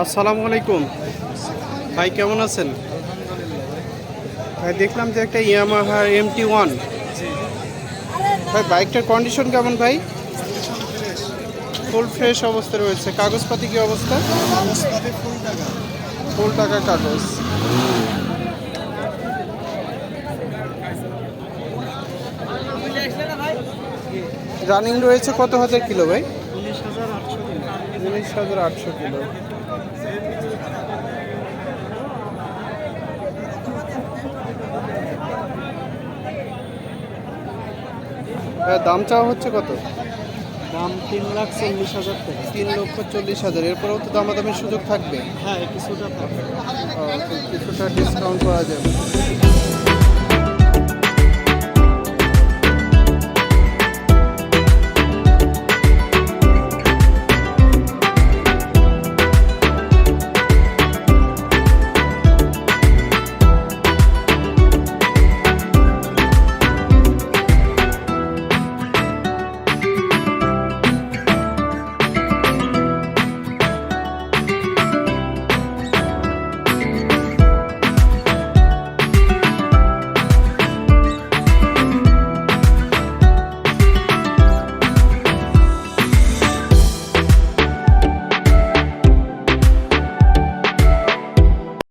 আসসালামু আলাইকুম। ভাই কেমন আছেন? ভাই দেখলাম যে একটা ইয়ামাহা এমটি ওয়ান ভাই বাইকটার কন্ডিশন কেমন ভাই? ফুল ফ্রেশ অবস্থা রয়েছে। কাগজপাতি কি অবস্থা? ফুল টাকা। কাগজ। রানিং রয়েছে কত হাজার কিলো ভাই? উনিশ হাজার আটশো কিলো। দাম চাওয়া হচ্ছে কত? দাম তিন লাখ চল্লিশ হাজার টাকা। তিন লক্ষ চল্লিশ হাজার এরপরেও তো দামাদামির সুযোগ থাকবে। হ্যাঁ কিছুটা থাকবে। কিছুটা ডিসকাউন্ট পাওয়া যাবে।